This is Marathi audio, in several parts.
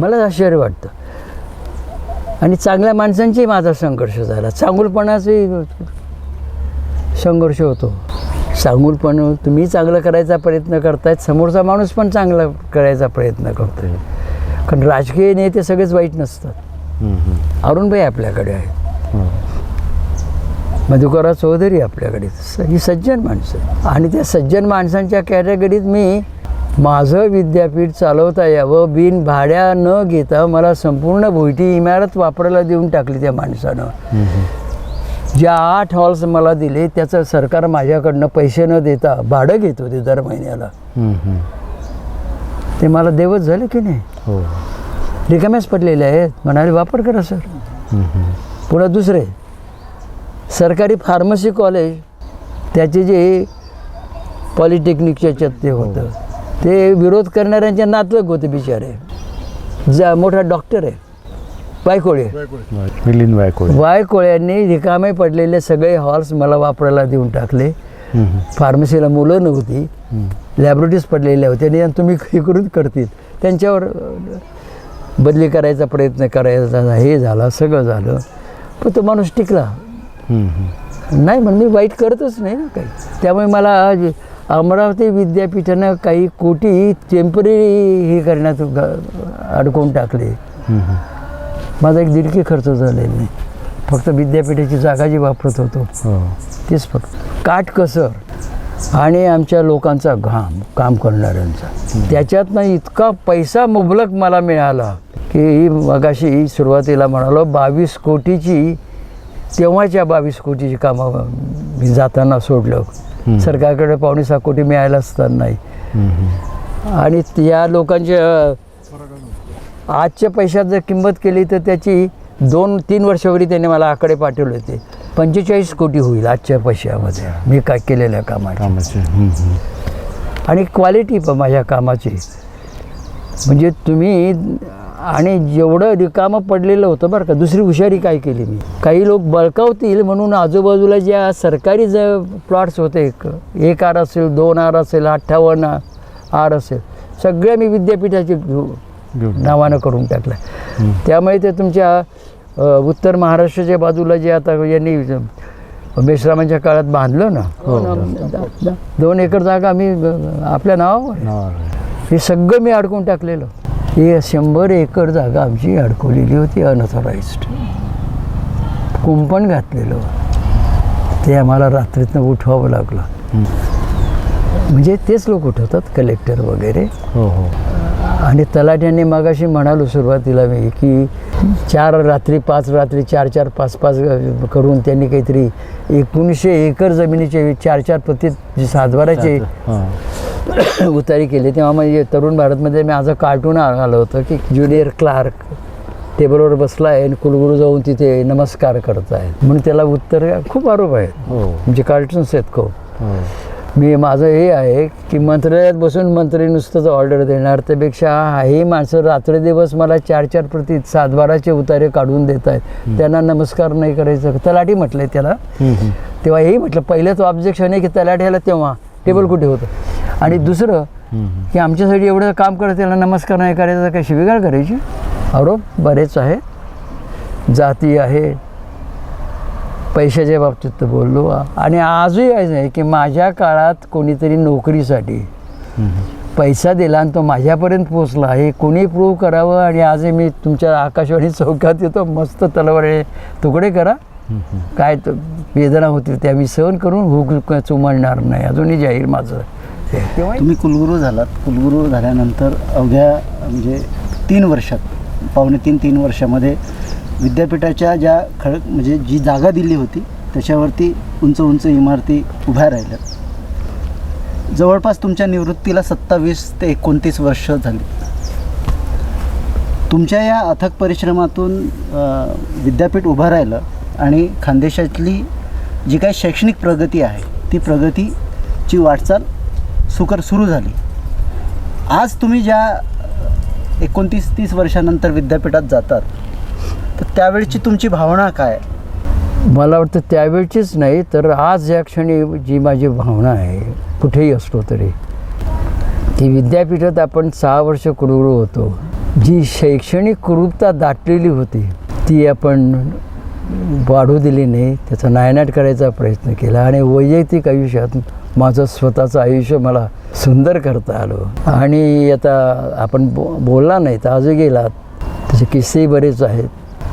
मला आश्चर्य वाटतं. आणि चांगल्या माणसांचाही माझा संघर्ष झाला. चांगुलपणाचाही संघर्ष होतो. चांगुलपण तुम्ही चांगलं करायचा प्रयत्न करतायत समोरचा माणूस पण चांगला करायचा प्रयत्न करतोय. कारण राजकीय नेते सगळेच वाईट नसतात. अरुणभाई आपल्याकडे आहेत. मधुकरा चौधरी आपल्याकडे ही सज्जन माणसं. आणि त्या सज्जन माणसांच्या कॅटेगरीत मी माझं विद्यापीठ चालवता यावं बिन भाड्या न घेता मला संपूर्ण भोयटी इमारत वापरायला देऊन टाकली त्या माणसानं. ज्या आठ हॉल्स मला दिले त्याचं सरकार माझ्याकडनं पैसे न देता भाडं घेत होते दर महिन्याला. ते मला देवच झाले की नाही? हो. रिकाम्याच पडलेले आहेत. म्हणाले वापर करा सर. पुन्हा दुसरे. सरकारी फार्मसी कॉलेज त्याचे जे पॉलिटेक्निकच्या ते होतं. ते विरोध करणाऱ्यांचे नातलग होते बिचारे. जा मोठा डॉक्टर आहे. पायकोळे मिलिंद वायकोळे. वायकोळ्यांनी रिकामे पडलेले सगळे हॉल्स मला वापरायला देऊन टाकले. फार्मसीला मुलं नव्हती. लॅबोरेटरीज पडलेल्या होत्या आणि तुम्ही हे करून करतील. त्यांच्यावर बदली करायचा प्रयत्न करायचा हे झाला सगळं झालं. पण तो माणूस टिकला. नाही पण मी वाईट करतच नाही ना काही. त्यामुळे मला आज अमरावती विद्यापीठानं काही कोटी टेंपररी हे करण्यात अडकवून टाकले. माझा एक दीडकी खर्च झालेला नाही फक्त विद्यापीठाची जागा जी वापरत होतो हो. तेच फक्त. काटकसर आणि आमच्या लोकांचा घाम काम करणाऱ्यांचा. त्याच्यातनं इतका पैसा मुबलक मला मिळाला की मगाशी सुरुवातीला म्हणालो बावीस कोटीची तेव्हाच्या बावीस कोटीची कामं मी जाताना सोडलं. सरकारकडे पावणे सहा कोटी मिळायला असताना नाही. आणि त्या लोकांच्या आजच्या पैशात जर किंमत केली तर त्याची दोन तीन वर्षावरी त्याने मला आकडे पाठवले होते. पंचेचाळीस कोटी होईल आजच्या पैशामध्ये. मी काय केलेल्या कामाची. आणि क्वालिटी पण माझ्या कामाची. म्हणजे तुम्ही आणि जेवढं रिकामं पडलेलं होतं बरं का दुसरी हुशारी काय केली मी? काही लोक बळकावतील म्हणून आजूबाजूला ज्या सरकारी ज प्लॉट्स होते एक एक आर असेल दोन आर असेल अठ्ठावन्न आर असेल सगळ्या मी विद्यापीठाचे नावानं करून टाकलं. त्यामुळे ते तुमच्या उत्तर महाराष्ट्राच्या बाजूला जे आता यांनी बेश्रामांच्या काळात बांधलं ना? द- दोन एकर जागा आम्ही आपल्या. नावावर. हे सगळं मी अडकून टाकलेलं. हे शंभर एकर जागा आमची अडकवलेली होती अनऑथराईज्ड कुंपण घातलेलं ते आम्हाला रात्रीतनं उठवावं लागलं. म्हणजे तेच लोक उठवतात कलेक्टर वगैरे. हो हो. आणि तलाट्याने मगाशी म्हणालो सुरुवातीला मी की चार रात्री पाच रात्री चार चार पाच पाच करून त्यांनी काहीतरी एकोणीसशे एकर जमिनीचे चार चार प्रति सातबाराचे हा. उतारी केली. तेव्हा म्हणजे तरुण भारतमध्ये माझं कार्टून आलं होतं की ज्युनियर क्लार्क टेबलवर बसला आहे आणि कुलगुरू जाऊन तिथे नमस्कार करत आहेत म्हणून त्याला उत्तर खूप आरोप आहेत. हो. म्हणजे कार्टून्स आहेत खूप. हो. मी माझं हे आहे की मंत्रालयात बसून मंत्री नुसतंच ऑर्डर देणार. त्यापेक्षा ही माणसं रात्रदिवस मला चार चार प्रति सातबाराचे उतारे काढून देत आहेत. त्यांना नमस्कार नाही करायचं. तलाठी म्हटलंय त्याला. तेव्हा हेही म्हटलं पहिलं तो ऑब्जेक्शन आहे की तलाठ्याला तेव्हा. टेबल कुठे होतं? आणि दुसरं की आमच्यासाठी एवढं काम करत त्याला नमस्कार नाही करायचा काय शिवीगाळ करायची? आरोप बरेच आहे. जाती आहे. पैशाच्या बाबतीत तर बोललो. आणि आजही आहे की माझ्या काळात कोणीतरी नोकरीसाठी. पैसा दिला आणि तो माझ्यापर्यंत पोचला हे कोणी प्रूव्ह करावं? आणि आजही मी तुमच्या आकाशवाणी चौकात येतो. मस्त तलवारे तुकडे करा. काय वेदना होती त्या मी सहन करून हुक चुमळणार नाही. अजूनही जाहीर माझं. तेव्हा तुम्ही कुलगुरू झालात. कुलगुरू झाल्यानंतर अवघ्या म्हणजे तीन वर्षात पावणे तीन तीन वर्षामध्ये विद्यापीठाच्या ज्या खळ म्हणजे जी जागा दिली होती त्याच्यावरती उंच उंच इमारती उभ्या राहिल्या जवळपास तुमच्या निवृत्तीला सत्तावीस ते एकोणतीस वर्ष झाली. तुमच्या या अथक परिश्रमातून विद्यापीठ उभं राहिलं आणि खानदेशातली जी काही शैक्षणिक प्रगती आहे ती प्रगतीची वाटचाल सुकर सुरू झाली. आज तुम्ही ज्या एकोणतीस तीस वर्षानंतर विद्यापीठात जातात तर त्यावेळची तुमची भावना काय? मला वाटतं त्यावेळचीच नाही तर आज या क्षणी जी माझी भावना आहे कुठेही असलो तरी की विद्यापीठात आपण सहा वर्ष कुलगुरू होतो. जी शैक्षणिक कुरूपता दाटलेली होती ती आपण वाढू दिली नाही त्याचा नायनाट करायचा प्रयत्न केला आणि वैयक्तिक आयुष्यात माझं स्वतःचं आयुष्य मला सुंदर करता आलं. आणि आता आपण बो बोलला नाही तर आजही गेलात. त्याचे किस्सेही बरेच आहेत.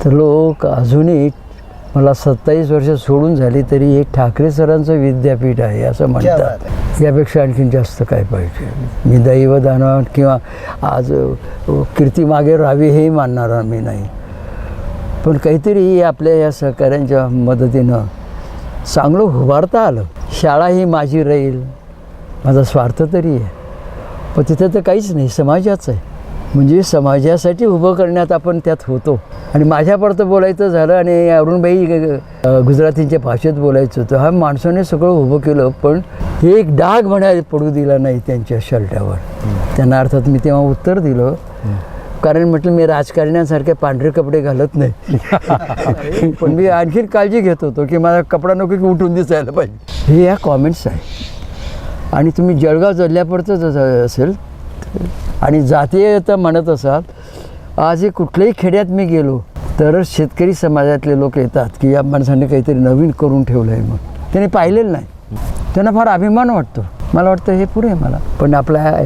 तर लोक अजूनही मला सत्तावीस वर्ष सोडून झाली तरी हे ठाकरे सरांचं विद्यापीठ आहे असं म्हणतात. यापेक्षा आणखीन जास्त काय पाहिजे? मी दैवदान किंवा आज कीर्ती मागे राहावी हेही मानणारा मी नाही. पण काहीतरी आपल्या या सहकाऱ्यांच्या मदतीनं चांगलं उभारता आलं. शाळा ही माझी राहील. माझा स्वार्थ तरी आहे. पण तिथं तर काहीच नाही समाजाचं आहे. म्हणजे समाजासाठी उभं करण्यात आपण त्यात होतो. आणि माझ्यापर्यंत बोलायचं झालं आणि अरुणबाई गुजरातीच्या भाषेत बोलायचं होतं हा माणसाने सगळं उभं केलं पण एक डाग म्हणायला पडू दिला नाही त्यांच्या शर्टावर. त्यांना अर्थात मी तेव्हा उत्तर दिलं कारण म्हटलं मी राजकारण्यांसारखे पांढरे कपडे घालत नाही. पण मी आणखीन काळजी घेत होतो की माझा कपडा नको की उठून दिसायला पाहिजे. हे या कॉमेंट्स आहे. आणि तुम्ही जळगाव जिल्ह्यापुरतं जर असेल आणि जातीयता म्हणत असाल आज हे कुठल्याही खेड्यात मी गेलो तरच शेतकरी समाजातले लोक येतात की या माणसाने काहीतरी नवीन करून ठेवलं आहे मग त्याने पाहिलेलं नाही. त्यांना फार अभिमान वाटतो. मला वाटतं हे पुरे आहे मला. पण आपल्या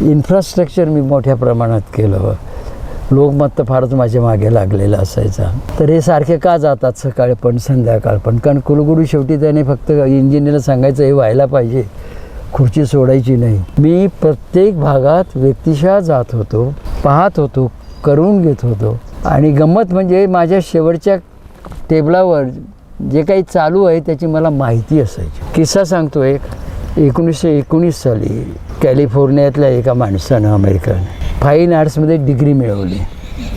इन्फ्रास्ट्रक्चर मी मोठ्या प्रमाणात केलं. लोकमत तर फारच माझ्या मागे लागलेलं असायचा. तर हे सारखे का जातात सकाळी पण संध्याकाळ पण? कारण कुलगुरू शेवटी त्याने फक्त इंजिनियरला सांगायचं हे व्हायला पाहिजे. खुर्ची सोडायची नाही. मी प्रत्येक भागात व्यक्तिशः जात होतो पाहत होतो करून घेत होतो. आणि गंमत म्हणजे माझ्या शेवटच्या टेबलावर जे काही चालू आहे त्याची मला माहिती असायची. किस्सा सांगतो एक. एकोणीसशे एकोणीस साली कॅलिफोर्नियातल्या एका माणसानं अमेरिकन फाईन आर्ट्समध्ये डिग्री मिळवली.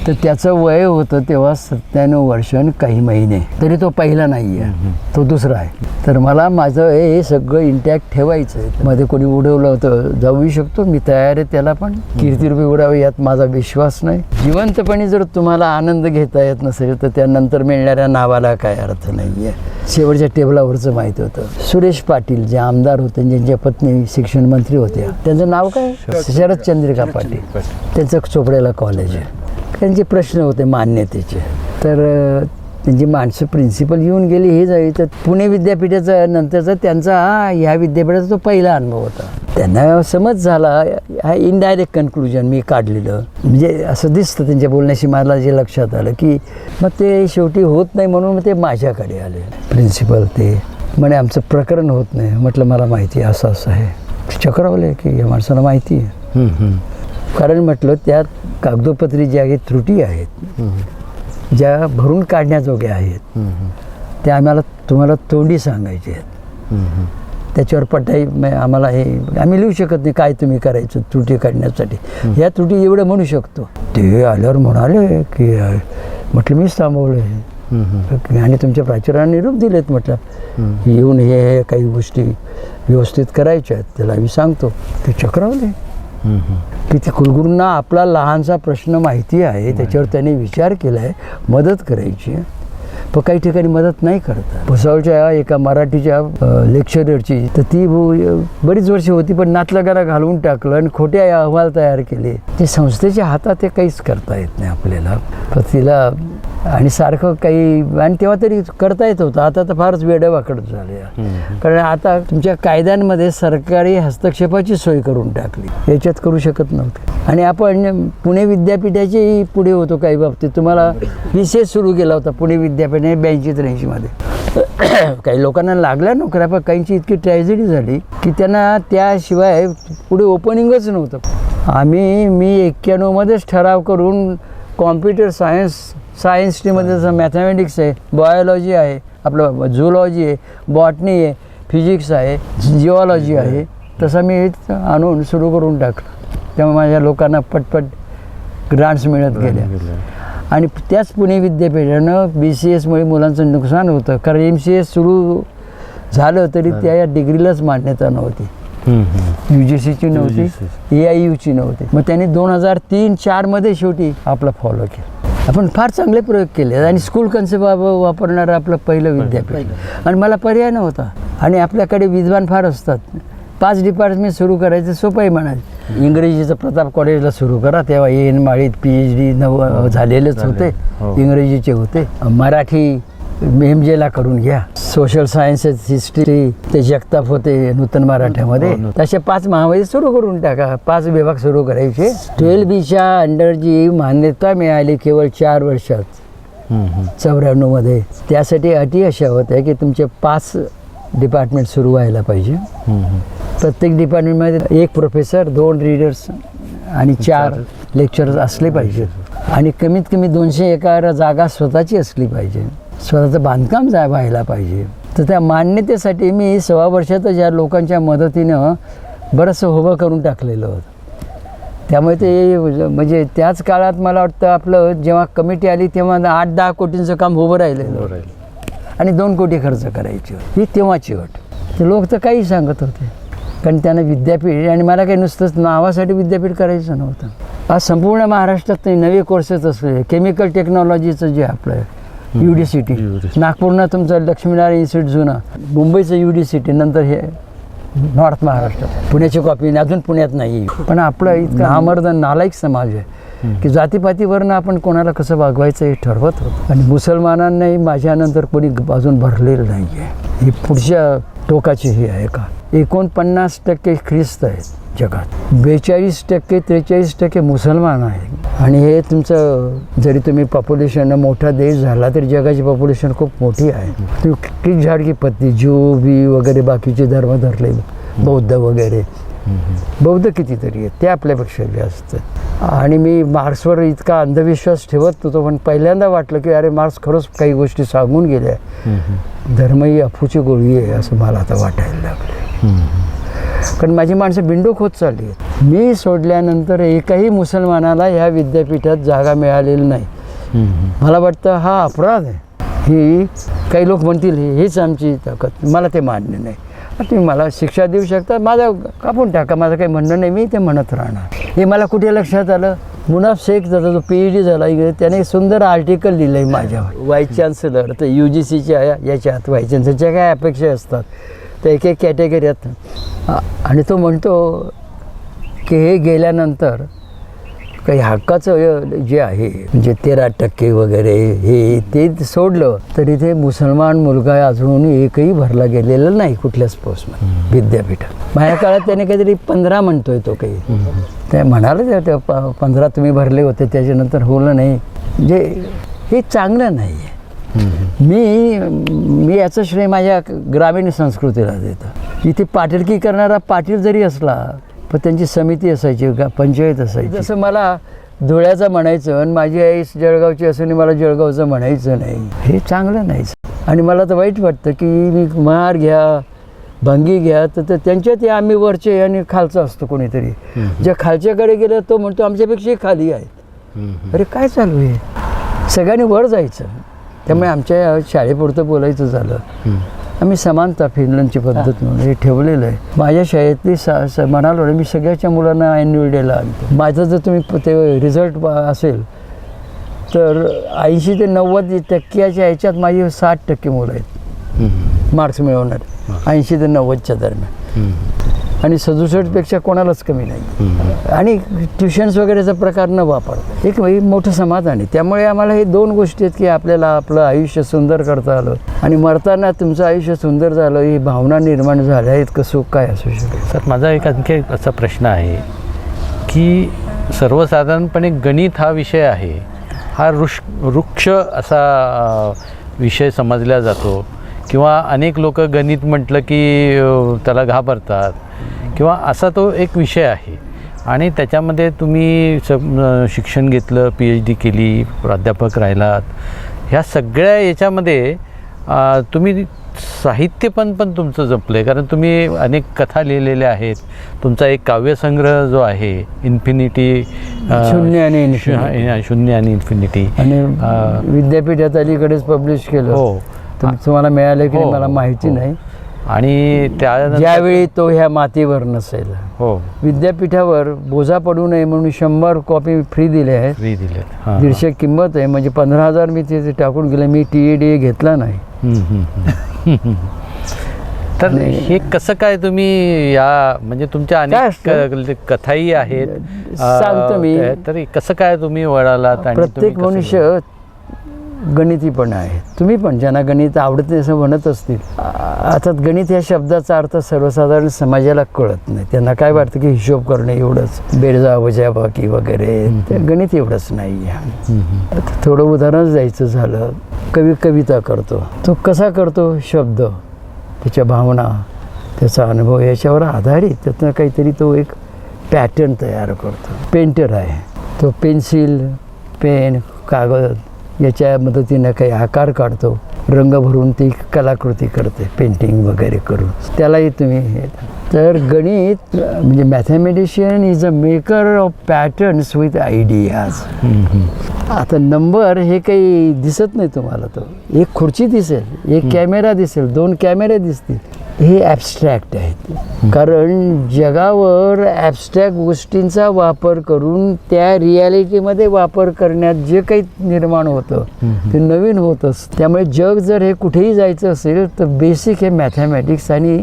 तर त्याचं वय होतं तेव्हा सत्त्याण्णव वर्ष आणि काही महिने. तरी तो पहिला नाही आहे तो दुसरा आहे. तर मला माझं हे सगळं इंटॅक्ट ठेवायचं आहे. मध्ये कोणी उडवलं होतं जाऊही शकतो. मी तयार आहे त्याला पण. कीर्तिरूपी उडावे यात माझा विश्वास नाही. जिवंतपणे जर तुम्हाला आनंद घेता येत नसेल तर त्यानंतर मिळणाऱ्या नावाला काय अर्थ नाही आहे शेवटच्या टेबलावरचं माहीत होतं. सुरेश पाटील जे आमदार होते ज्यांच्या पत्नी शिक्षण मंत्री होत्या त्यांचं नाव काय? शरद चंद्रिका पाटील. त्यांचं चोपड्याला कॉलेज आहे. त्यांचे प्रश्न होते मान्यतेचे. तर त्यांची माणसं प्रिन्सिपल येऊन गेली हे जाई तर पुणे विद्यापीठाचा नंतरचा त्यांचा हा ह्या विद्यापीठाचा तो पहिला अनुभव होता. त्यांना समज झाला हा इनडायरेक्ट कन्क्लुजन मी काढलेलं. म्हणजे असं दिसतं त्यांच्या बोलण्याशी मला जे लक्षात आलं की मग ते शेवटी होत नाही म्हणून मग ते माझ्याकडे आले. प्रिन्सिपल ते म्हणे आमचं प्रकरण होत नाही. म्हटलं मला माहिती असं असं आहे. चक्रावले की या माणसाला माहिती आहे. कारण म्हटलं त्यात कागदोपत्री ज्या आहेत त्रुटी आहेत. ज्या भरून काढण्याजोग्या आहेत. त्या आम्हाला तुम्हाला तोंडी सांगायचे आहेत. त्याच्यावर पटाई आम्हाला हे आम्ही लिहू शकत नाही काय तुम्ही करायचं त्रुटी काढण्यासाठी. ह्या त्रुटी एवढं म्हणू शकतो. ते आल्यावर म्हणाले की म्हटलं मीच थांबवलं हे. आणि तुमच्या प्राचार्याने निरूप दिलेत म्हटलं. येऊन हे हे काही गोष्टी व्यवस्थित करायच्या आहेत त्याला आम्ही सांगतो. ते चक्रावले. की ते कुलगुरूंना आपला लहानसा प्रश्न माहिती आहे त्याच्यावर त्यांनी विचार केला आहे मदत करायची पण काही ठिकाणी मदत नाही करतात भुसावळच्या एका मराठीच्या लेक्चररची तर ती बरीच वर्ष होती पण नातलगारा घालवून टाकलं आणि खोटे अहवाल तयार केले. ते संस्थेच्या हातात ते काहीच करता येत नाही आपल्याला. पण तिला आणि सारखं काही आणि तेव्हा तरी करता येत होतं. आता तर फारच वेडवाकड झाले. हम्म. कारण आता तुमच्या कायद्यांमध्ये सरकारी हस्तक्षेपाची सोय करून टाकली. याच्यात करू शकत नव्हते. आणि आपण पुणे विद्यापीठाची पुढे होतो काही बाबतीत. तुम्हाला एस सुरू केला होता पुणे विद्यापीठाने ब्याऐंशी त्र्याऐंशीमध्ये. काही लोकांना लागल्या नोकऱ्या पण काहींची इतकी ट्रॅजेडी झाली की त्यांना त्याशिवाय पुढे ओपनिंगच नव्हतं. आम्ही मी एक्क्याण्णवमध्येच ठराव करून कॉम्प्युटर सायन्स सायन्स स्ट्रीममध्ये जसं मॅथमॅटिक्स आहे बायोलॉजी आहे आपलं झुलॉजी आहे बॉटनी आहे फिजिक्स आहे जिओलॉजी आहे तसं मी आणून सुरू करून टाकलं. त्यामुळे माझ्या लोकांना पटपट ग्रांट्स मिळत गेल्या. आणि त्याच पुणे विद्यापीठानं बी सी एसमुळे मुलांचं नुकसान होतं. कारण एम सी एस सुरू झालं तरी त्या या डिग्रीलाच मान्यता नव्हती. यू जी सीची नव्हती. ए आय यूची नव्हती. मग त्यांनी दोन हजार तीन चारमध्ये शेवटी आपलं फॉलो केलं. आपण फार चांगले प्रयोग केले आणि स्कूल कन्सेप्ट वापरणारं आपलं पहिलं विद्यापीठ. आणि मला पर्याय नव्हता. आणि आपल्याकडे विद्वान फार असतात. पाच डिपार्टमेंट सुरू करायचं सोपंही म्हणाल इंग्रजीचं प्रताप कॉलेजला सुरू करा तेव्हा एन माळीत पी एच डी नव झालेलेच होते. हो. इंग्रजीचे होते. मराठी एम जेला करून घ्या. सोशल सायन्सेस हिस्ट्री ते जगताप होते नूतन मराठ्यामध्ये. हो. तसे पाच महाविद्यालय सुरू करून टाका. पाच विभाग सुरू करायचे. ट्वेल्व बीच्या अंडरची मान्यता मिळाली केवळ चार वर्षात. चौऱ्याण्णवमध्ये. त्यासाठी अटी अशा होत्या की तुमचे पाच डिपार्टमेंट सुरू व्हायला पाहिजे. प्रत्येक डिपार्टमेंटमध्ये एक प्रोफेसर दोन रीडर्स आणि चार लेक्चरर्स असले पाहिजे. आणि कमीत कमी दोनशे एकर जागा स्वतःची असली पाहिजे. स्वतःचं बांधकाम जा व्हायला पाहिजे. तर त्या मान्यतेसाठी मी सव्वा वर्षात या लोकांच्या मदतीनं बरंचसं उभं करून टाकलेलं होतं. त्यामुळे ते म्हणजे त्याच काळात मला वाटतं आपलं जेव्हा कमिटी आली तेव्हा आठ दहा कोटींचं काम उभं राहिलेलं. आणि दोन कोटी खर्च करायची ही तेव्हाची अट. ते लोक तर काही सांगत होते. कारण त्यांना विद्यापीठ आणि मला काही नुसतंच नावासाठी विद्यापीठ करायचं नव्हतं. आज संपूर्ण महाराष्ट्रात नवे कोर्सेस असले. केमिकल टेक्नॉलॉजीचं जे आपलं U D C T UDCT. नागपूरनं तुमचं लक्ष्मीनारायण इन्स्टिट्यूट जुनं. मुंबईचं यू डी सी टी नंतर हे नॉर्थ महाराष्ट्रात पुण्याची कॉपी अजून पुण्यात नाही. पण आपलं इतकं नामर्द नालायक समाज आहे की जातीपातीवरनं आपण कोणाला कसं वागवायचं हे ठरवत होतं. आणि मुसलमानांनाही माझ्यानंतर कोणी अजून भरलेलं नाही आहे ही पुढच्या टोकाची ही आहे का? एकोणपन्नास टक्के ख्रिस्त आहेत जगात. बेचाळीस टक्के त्रेचाळीस टक्के मुसलमान आहेत. आणि हे तुमचं जरी तुम्ही पॉप्युलेशन मोठा देश झाला तरी जगाची पॉप्युलेशन खूप मोठी आहे. ती झाड झाडकी पत्ती ज्यू बी वगैरे बाकीचे धर्म धरले बौद्ध वगैरे बौद्ध कितीतरी आहेत ते आपल्यापेक्षा जास्त आहेत. आणि मी मार्क्सवर इतका अंधविश्वास ठेवत होतो पण पहिल्यांदा वाटलं की अरे मार्क्स खरंच काही गोष्टी सांगून गेल्या. धर्म ही अफूची गोळी आहे असं मला आता वाटायला लागलं कारण माझी माणसं बिंडोक होत चालली आहेत. मी सोडल्यानंतर एकही मुसलमानाला ह्या विद्यापीठात जागा मिळालेली नाही. मला वाटतं हा अपराध आहे. ही काही लोक म्हणतील "हे- हेच आमची ताकद. मला ते मान्य नाही. तुम्ही मला शिक्षा देऊ शकता? माझं कापून टाका माझं काही म्हणणं नाही मी ते म्हणत राहणार. हे मला कुठे लक्षात आलं? मुनाफ शेख त्याचा जो पी एच डी झाला इकडे त्याने एक सुंदर आर्टिकल लिहिलं आहे माझ्यावर. व्हाईस चान्सलर तर यू जी सीच्या याच्यात व्हाईस चान्सलरच्या काय अपेक्षा असतात? तर एक एक कॅटेगरी आहेत. आणि तो म्हणतो की हे गेल्यानंतर काही हक्काचं जे आहे म्हणजे तेरा टक्के वगैरे हे ते सोडलं तर इथे मुसलमान मुलगा अजून एकही भरला गेलेला नाही कुठल्याच पोस्टमध्ये विद्यापीठात. माझ्या काळात त्याने काहीतरी पंधरा म्हणतोय तो काही. ते म्हणाले ते- ते प- पंधरा तुम्ही भरले होते त्याच्यानंतर होलं नाही. म्हणजे हे चांगलं नाही आहे. मी मी याचं श्रेय माझ्या ग्रामीण संस्कृतीला देतो. इथे पाटीलकी करणारा पाटील जरी असला पण त्यांची समिती असायची पंचायत असायची. जसं मला धुळ्याचं म्हणायचं आणि माझी आई जळगावची असून मला जळगावचं म्हणायचं नाही. हे चांगलं नाही. आणि मला तर वाईट वाटतं की मी महार घ्या भंगी घ्या तर त्यांच्यात हे आम्ही वरचे आणि खालचं असतो कोणीतरी. ज्या खालच्याकडे गेलं तो म्हणतो आमच्यापेक्षाही खाली आहे हम्म, अरे काय चालू आहे? सगळ्यांनी वर जायचं. त्यामुळे आमच्या शाळेपुरतं बोलायचं झालं. आम्ही समानता फिनलंडची पद्धत म्हणून हे ठेवलेलं आहे. माझ्या शाळेतली सा म्हणालो मी सगळ्याच्या मुलांना ॲन्युअल डेला आणतो. माझं जर तुम्ही ते रिझल्ट असेल तर ऐंशी ते नव्वद टक्क्याच्या ह्याच्यात माझी साठ टक्के मुलं आहेत. मार्क्स मिळवणार. ऐंशी ते नव्वदच्या दरम्यान. आणि सदुसष्टपेक्षा कोणालाच कमी नाही. आणि ट्युशन्स वगैरेचा प्रकार न वापर एक मोठं समाधान आहे. त्यामुळे आम्हाला हे दोन गोष्टी आहेत की आपल्याला आपलं आयुष्य सुंदर करता आलं. आणि मरताना तुमचं आयुष्य सुंदर झालं ही भावना निर्माण झाल्या इतकं सुख काय असू शकेल सर माझा एक आणखी असा प्रश्न आहे की सर्वसाधारणपणे गणित हा विषय आहे. हा वृक्ष वृक्ष असा विषय समजला जातो. किंवा अनेक लोक गणित म्हटलं की त्याला घाबरतात. किंवा असा तो एक विषय आहे. आणि त्याच्यामध्ये तुम्ही स शिक्षण घेतलं पी एच डी केली प्राध्यापक राहिलात. ह्या सगळ्या याच्यामध्ये तुम्ही साहित्य पण पण तुमचं जपलं आहे कारण तुम्ही अनेक कथा लिहिलेल्या आहेत. तुमचा एक काव्यसंग्रह जो आहे इन्फिनिटी शून्य आणि शून्य आणि इन्फिनिटी आणि विद्यापीठात अलीकडेच पब्लिश केलं. हो. तुम- तुम्हाला मिळालं की नाही हो, मला माहिती हो. नाही. आणि त्यानंतर ज्यावेळी तो ह्या मातीवर नसेल. हो. विद्यापीठावर बोजा पडू नये म्हणून शंभर कॉपी फ्री दिल्या आहेत. फ्री दिलेत हां दीडशे किंमत आहे. म्हणजे पंधरा हजार मी तिथे टाकून गेले. मी टी ए डी घेतला नाही. हम्म, हम्म, हम्म. तर हे कसं काय तुम्ही या म्हणजे तुमच्या काय अनेक क- कथाही आहेत. अ, सांगतो मी. तर कसं काय तुम्ही वळालात आणि प्रत्येक कसं- मनुष्य गणिती पण आहे. तुम्ही पण ज्यांना गणित आवडत नाही असं म्हणत असतील आता गणित या शब्दाचा अर्थ सर्वसाधारण समाजाला कळत नाही. त्यांना काय वाटतं की हिशोब करणे एवढंच बेरजा वजा बाकी वगैरे ते गणित एवढंच नाही आहे. थोडं उदाहरण द्यायचं झालं. कवी कविता करतो. तो कसा करतो शब्द? त्याच्या भावना त्याचा अनुभव याच्यावर आधारित. त्यातनं काहीतरी तो एक पॅटर्न तयार करतो. पेंटर आहे. तो पेन्सिल पेन कागद याच्या मदतीनं काही आकार काढतो रंग भरून ती कलाकृती करते पेंटिंग वगैरे करून. त्यालाही तुम्ही हे तर गणित म्हणजे mathematician is a maker of patterns with ideas. आता नंबर हे काही दिसत नाही तुम्हाला तो. एक खुर्ची दिसेल एक कॅमेरा दिसेल दोन कॅमेरे दिसतील. हे ॲबस्ट्रॅक्ट आहेत. कारण जगावर ॲबस्ट्रॅक्ट गोष्टींचा वापर करून त्या रियालिटीमध्ये वापर करण्यात जे काही निर्माण होतं ते नवीन होत असतं. त्यामुळे जग जर हे कुठेही जायचं असेल तर बेसिक हे मॅथमॅटिक्स आणि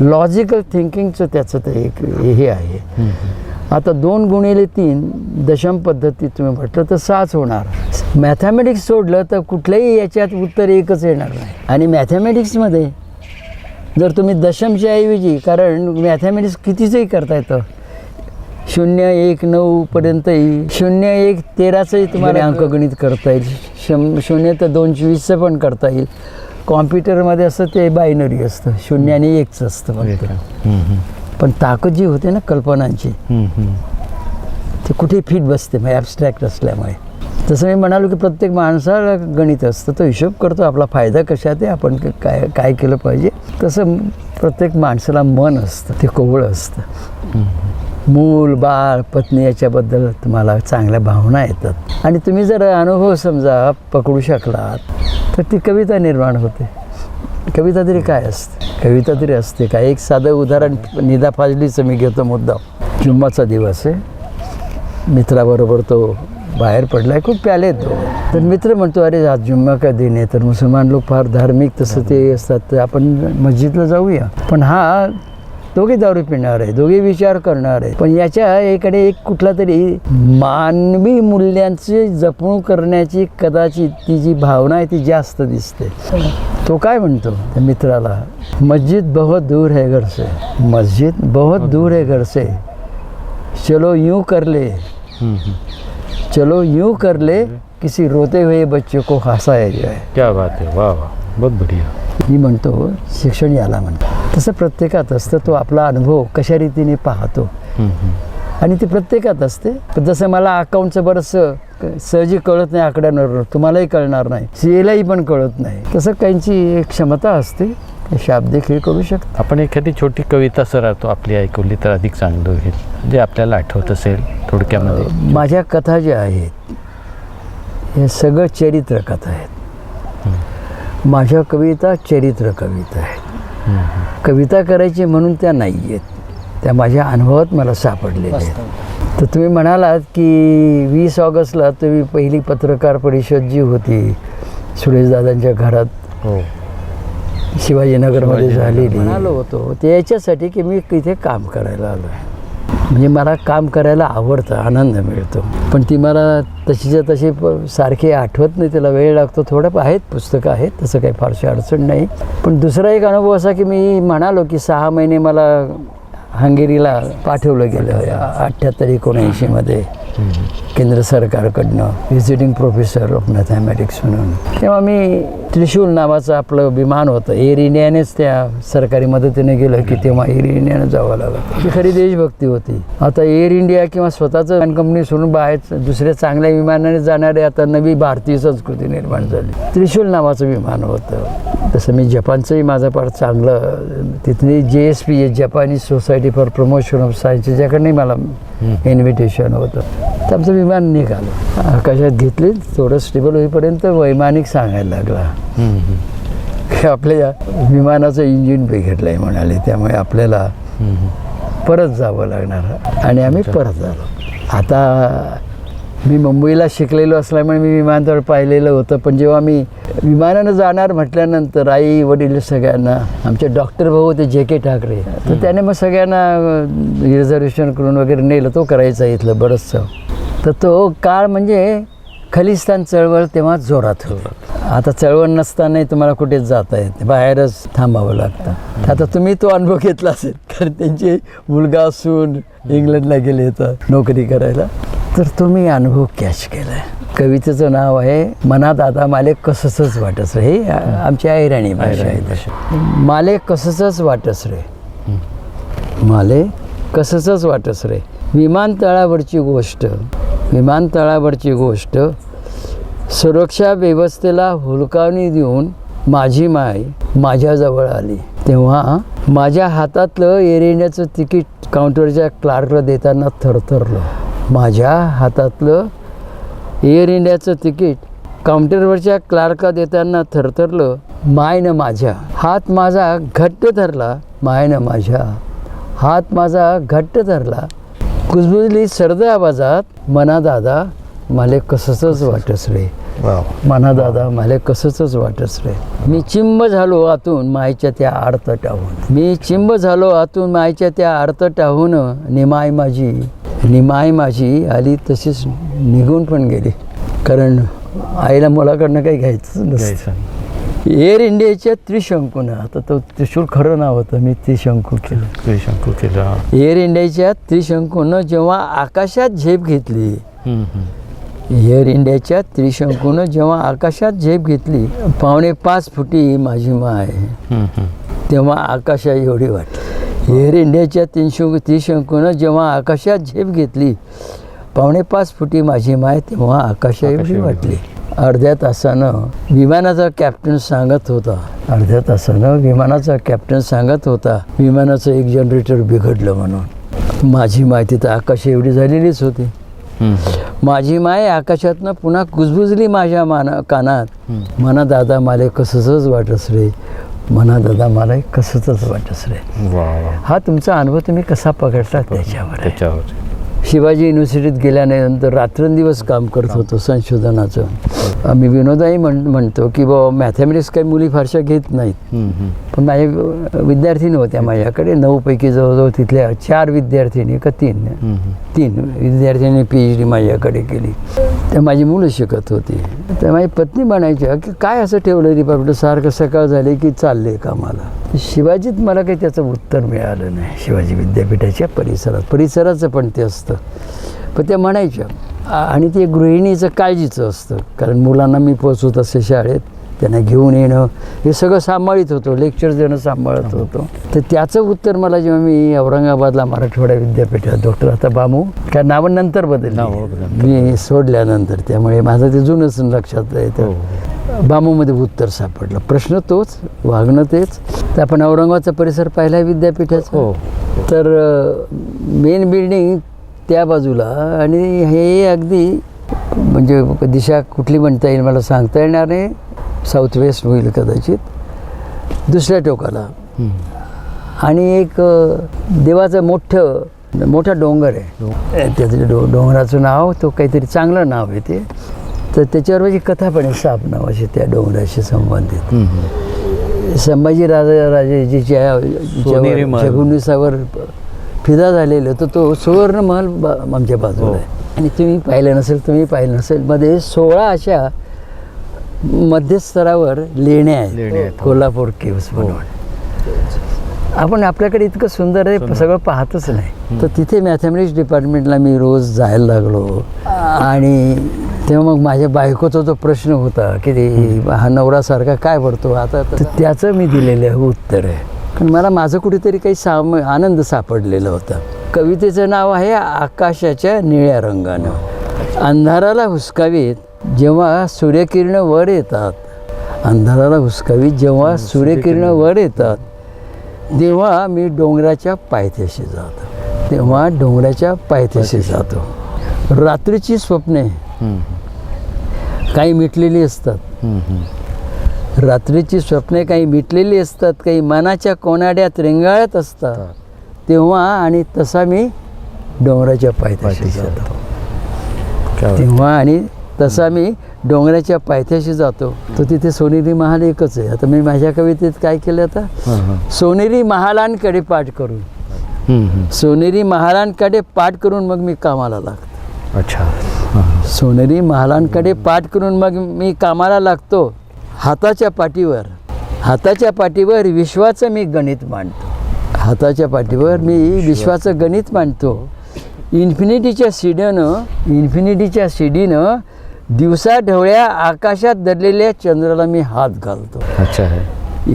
लॉजिकल थिंकिंगचं त्याचं ते एक हे आहे. आता दोन गुणिले तीन दशम पद्धतीत तुम्ही म्हटलं तर सहाच होणार. मॅथमॅटिक्स सोडलं तर कुठल्याही याच्यात उत्तर एकच येणार नाही. आणि मॅथमॅटिक्समध्ये जर तुम्ही दशमच्या ऐवजी कारण मॅथमॅटिक्स कितीचंही करता येतं? शून्य एक नऊ पर्यंतही शून्य एक तेराचंही तुम्हाला अंकगणित करता येईल. शं शून्य तर दोनशे वीसचं पण करता येईल. कॉम्प्युटरमध्ये असतं ते बायनरी असतं. शून्य आणि एकचं असतं फक्त. पण ताकद जी होते ना कल्पनांची. ते कुठे फिट बसते? मग ॲबस्ट्रॅक्ट असल्यामुळे. तसं मी म्हणालो की प्रत्येक माणसाला गणित असतं तो हिशोब करतो आपला फायदा कशात आहे आपण काय काय केलं पाहिजे. तसं प्रत्येक माणसाला मन असतं ते कोवळं असतं. मूल बाळ पत्नी याच्याबद्दल तुम्हाला चांगल्या भावना येतात. आणि तुम्ही जर अनुभव समजा पकडू शकलात तर ती कविता निर्माण होते. कविता तरी काय असते? कविता तरी असते काय एक साधं उदाहरण निदा फाजलीचं मी घेतो मुद्दा जुम्माचा दिवस आहे. मित्राबरोबर तो बाहेर पडलाय खूप प्याले तो. तर मित्र म्हणतो अरे आज जुम्मा का दिन आहे? तर मुसलमान लोक फार धार्मिक तसं ते असतात. तर आपण मस्जिदला जाऊया. पण हा दोघे दारू पिणार आहे दोघे विचार करणार आहे. पण याच्या एकडे एक कुठला तरी मानवी मूल्यांची जपणूक करण्याची कदाचित ती जी भावना आहे ती जास्त दिसते. तो काय म्हणतो त्या मित्राला? मस्जिद बहुत दूर है घर से. मस्जिद बहुत दूर है घर से. चलो यूं कर ले. हम्म, हम्म. चलो यूं कर ले किसी रोते हुए बच्चे को हसाया जाए। क्या बात आहे वा वा बहुत बढिया। मी म्हणतो शिक्षण याला म्हणतो। तसं प्रत्येकात असतं तो आपला अनुभव कशा रीतीने पाहतो. आणि ते प्रत्येकात असते. जसं मला अकाउंटचं बरंचसं सहजी कळत नाही आकड्यांवर तुम्हालाही कळणार नाही. सीएलाही पण कळत नाही. तसं काहींची एक क्षमता असते. शाब्दिक हे करू शकतात आपण एखादी छोटी कविता सर तो आपली ऐकवली तर अधिक चांगलं होईल. जे आपल्याला आठवत असेल थोडक्यामध्ये. माझ्या कथा ज्या आहेत हे सगळं चरित्र कथा आहेत. माझ्या कविता चरित्र कविता आहेत. कविता करायची म्हणून त्या नाही आहेत. त्या माझ्या अनुभवात मला सापडलेल्या आहेत. तर तुम्ही म्हणालात की वीस ऑगस्टला तुम्ही पहिली पत्रकार परिषद जी होती सुरेशदादांच्या घरात हो. शिवाजीनगरमध्ये शिवाजीनगर. झालेली. म्हणालो होतो ते याच्यासाठी की मी इथे काम करायला आलो आहे म्हणजे मला काम करायला आवडतं आनंद मिळतो. पण ती मला तशीच्या तशी प- सारखी आठवत नाही त्याला वेळ लागतो थोडं आहेत पुस्तकं आहेत तसं काही फारशी अडचण नाही. पण दुसरा एक अनुभव असा की मी म्हणालो की सहा महिने मला हंगेरीला पाठवलं गेलं अठ्ठ्याहत्तर एकोणऐंशीमध्ये. केंद्र सरकारकडनं व्हिजिटिंग प्रोफेसर ऑफ मॅथमॅटिक्स म्हणून. तेव्हा मी त्रिशूल नावाचं आपलं विमान होतं. एअर इंडियानेच त्या सरकारी मदतीने गेलं की तेव्हा एअर इंडियानं जावं लागलं. ती खरी देशभक्ती होती. आता एअर इंडिया किंवा स्वतःचं कंपनी सोडून बाहेर दुसऱ्या चांगल्या विमानाने जाणारे आता नवी भारतीय संस्कृती निर्माण झाली. त्रिशूल नावाचं विमान होतं. तसं मी जपानचंही माझं फार चांगलं तिथली जे एस पी जपानी society for promotion of science याच्याकडनंही मला इन्व्हिटेशन होतं. तर आमचं विमान निघालं. आकाशात घेतली थोडं स्टेबल होईपर्यंत वैमानिक सांगायला लागला. की आपल्या विमानाचं इंजिन बिघडलं आहे म्हणाले. त्यामुळे आपल्याला. परत जावं लागणार. आणि आम्ही परत आलो. आता मी मुंबईला शिकलेलो असल्यामुळे मी विमानतळ पाहिलेलं होतं. पण जेव्हा मी विमानानं जाणार म्हटल्यानंतर आई वडील सगळ्यांना आमचे डॉक्टर भाऊ होते जे के ठाकरे तर त्याने मग सगळ्यांना रिझर्वेशन करून वगैरे नेलं. तो करायचा इथलं बरंचसं. तर तो काळ म्हणजे खलिस्तान चळवळ तेव्हा जोरात होत. आता चळवळ नसतानाही तुम्हाला कुठेच जाता येत. बाहेरच थांबावं लागतं. आता तुम्ही तो अनुभव घेतला असेल कारण त्यांचे मुलगा असून इंग्लंडला गेले तर नोकरी करायला. तर तुम्ही अनुभव कॅच केलाय कवितेचं नाव आहे मनात आता माले कसंच वाटस रे. हे आमची ऐराणी भाषा आहे माले कसंच वाटस रे. माले कसंच वाटस रे. विमानतळावरची गोष्ट विमानतळावरची गोष्ट सुरक्षा व्यवस्थेला हुलकावणी देऊन माझी माय माझ्याजवळ आली. तेव्हा माझ्या हातातलं एअर इंडियाचं तिकीट काउंटरच्या क्लार्कला देताना थरथरलो. माझ्या हातातलं एअर इंडियाचं तिकीट काउंटरवरच्या क्लार्कला देताना थरथरलं मायनं माझ्या. हात माझा घट्ट धरला मायनं माझ्या. हात माझा घट्ट धरला. कुजबुजली सर्द आवाजात मना दादा मला कसंच. वाटस रे. मना दादा मला कसंच वाटस रे. मी चिंब झालो आतून मायच्या त्या आडत टाहून मी चिंब झालो आतून मायच्या त्या आडत टाहून निमाय माझी. निमाय माझी आली तशीच निघून पण गेली. कारण आईला मुलाकडनं काही घ्यायचं नसतं. एअर इंडियाच्या त्रिशंकून आता तो त्रिशूळ खरं नाव होतं मी त्रिशंकू केलं. त्रिशंकू केलं एअर इंडियाच्या त्रिशंकूनं जेव्हा आकाशात झेप घेतली. एअर इंडियाच्या त्रिशंकूनं जेव्हा आकाशात झेप घेतली पावणे पाच फुटी माझी माय. तेव्हा आकाशा एवढी वाटली. एअर इंडियाच्या तीनशे त्रिशंकूनं जेव्हा आकाशात झेप घेतली पावणे पाच फुटी माझी माय तेव्हा आकाशा एवढी एवढी वाटली. अर्ध्या तासानं विमानाचा कॅप्टन सांगत होता. अर्ध्या तासानं विमानाचा कॅप्टन सांगत होता विमानाचं एक जनरेटर बिघडलं म्हणून. माझी माय तिथं आकाश एवढी झालेलीच होती. माझी माय आकाशातनं पुन्हा कुजबुजली माझ्या माना कानात. मना दादा मला कसंच वाटस रे? मना दादा मला कसंच वाटस रे हा तुमचा अनुभव तुम्ही कसा पकडता त्याच्यावर. त्याच्यावर. शिवाजी युनिव्हर्सिटीत गेल्यानंतर रात्रंदिवस काम करत होतो संशोधनाचं. आम्ही विनोदाही म्हण म्हणतो की बाबा मॅथमॅटिक्स काही मुली फारशा घेत नाहीत. पण माझ्या विद्यार्थिनी होत्या माझ्याकडे. नऊपैकी जवळजवळ तिथल्या चार विद्यार्थिनी का तीन. तीन विद्यार्थ्यांनी पी एच डी माझ्याकडे केली. तर माझी मुलं शिकत होती. तर माझी पत्नी म्हणायच्या की काय असं ठेवलं डिपार्टमेंट सारखं सकाळ झाले की चालले कामाला. शिवाजीत मला काही त्याचं उत्तर मिळालं नाही. शिवाजी विद्यापीठाच्या परिसरात. परिसराचं पण ते असतं. पण त्या म्हणायच्या आणि ते गृहिणीचं काळजीचं असतं कारण मुलांना मी पोचवत असे शाळेत त्यांना घेऊन येणं हे सगळं सांभाळीत होतो लेक्चर देणं सांभाळत होतो. तर त्याचं उत्तर मला जेव्हा मी औरंगाबादला मराठवाडा विद्यापीठात डॉक्टर आता बामू काय नावं नंतर बदलली. मी सोडल्यानंतर त्यामुळे माझं ते जुनच लक्षात हो, येतं बामूमध्ये उत्तर सापडलं. प्रश्न तोच वागणं तेच. तर आपण औरंगाबादचा परिसर पाहिला विद्यापीठाचा. हो. तर मेन बिल्डिंग त्या बाजूला आणि हे अगदी म्हणजे दिशा कुठली म्हणता येईल मला सांगता येणार नाही साऊथ वेस्ट होईल कदाचित दुसऱ्या टोकाला. आणि एक देवाचं मोठं मोठा डोंगर आहे त्याचं डो डोंगराचं नाव तो काहीतरी चांगलं नाव आहे ते तर त्याच्यावर माझी कथा पण आहे साप नावाची त्या डोंगराशी संबंधित. संभाजी राजा राजेजीच्या. जगुनिसावर फिदा झालेलं तर तो सुवर्ण महल बा- आमच्या बाजूला हो. आहे आणि तुम्ही पाहिलं नसेल तुम्ही पाहिलं नसेल मध्ये सोळा अशा मध्यस्तरावर लेण्या आहेत. आहेत. कोल्हापूर केव्स म्हणून. आपण आपल्याकडे इतकं सुंदर आहे सगळं पाहतच नाही. तर तिथे मॅथमॅटिक्स डिपार्टमेंटला मी रोज जायला लागलो. आणि तेव्हा मग माझ्या बायकोचा जो प्रश्न होता की हा नवरासारखा काय पडतो? आता तर त्याचं मी दिलेलं उत्तर आहे. पण मला माझं कुठेतरी काही साम आनंद सापडलेला होता. कवितेचं नाव आहे आकाशाच्या निळ्या रंगानं. अंधाराला हुसकावीत जेव्हा सूर्यकिरणं वर येतात. अंधाराला हुसकावीत जेव्हा सूर्यकिरणं वर येतात. तेव्हा मी डोंगराच्या पायथ्याशी जातो. तेव्हा डोंगराच्या पायथ्याशी जातो. रात्रीची स्वप्ने. काही मिटलेली असतात. रात्रीची स्वप्ने काही मिटलेली असतात काही मनाच्या कोनाड्यात रेंगाळत असतात. तेव्हा आणि तसा मी डोंगराच्या पायथ्याशी जातो. तेव्हा आणि तसा मी डोंगराच्या पायथ्याशी जातो. तर तिथे सोनेरी महाल एकच आहे. आता मी माझ्या कवितेत काय केलं आता? सोनेरी महालांकडे पाठ करून. सोनेरी महालांकडे पाठ करून मग मी कामाला लागतो. अच्छा. सोनेरी महालांकडे पाठ करून मग मी कामाला लागतो. हाताच्या पाठीवर हाताच्या पाठीवर विश्वाचं मी गणित मांडतो. हाताच्या पाठीवर मी विश्वाचं गणित मांडतो. इन्फिनिटीच्या शिडीनं इन्फिनिटीच्या शिडीनं दिवसा ढवळ्या आकाशात दडलेल्या चंद्राला मी हात घालतो. अच्छा. है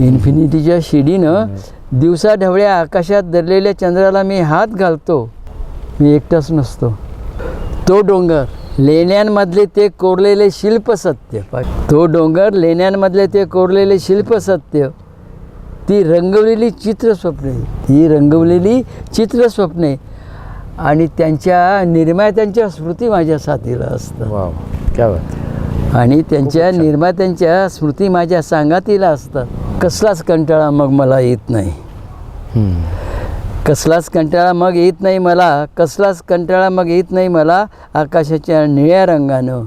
इन्फिनिटीच्या शिडीनं दिवसा ढवळ्या आकाशात दडलेल्या चंद्राला मी हात घालतो. मी एकटाच नसतो. तो डोंगर लेण्यांमधले ते कोरलेले शिल्प सत्य तो डोंगर लेण्यांमधले ते कोरलेले शिल्प सत्य ती रंगवलेली चित्रस्वप्ने. ती रंगवलेली चित्रस्वप्ने. आणि त्यांच्या निर्मात्यांच्या स्मृती माझ्या साथीला असतात. आणि त्यांच्या निर्मात्यांच्या स्मृती माझ्या सांगातीला असतात. कसलाच कंटाळा मग मला येत नाही. कसलाच कंटाळा मग येत नाही मला कसलाच कंटाळा मग येत नाही मला आकाशाच्या निळ्या रंगानं.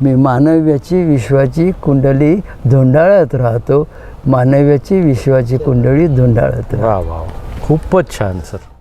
मी मानव्याची विश्वाची कुंडली धुंडाळत राहतो मानव्याची विश्वाची कुंडली धुंडाळत राहतो. वा वा खूपच छान सर.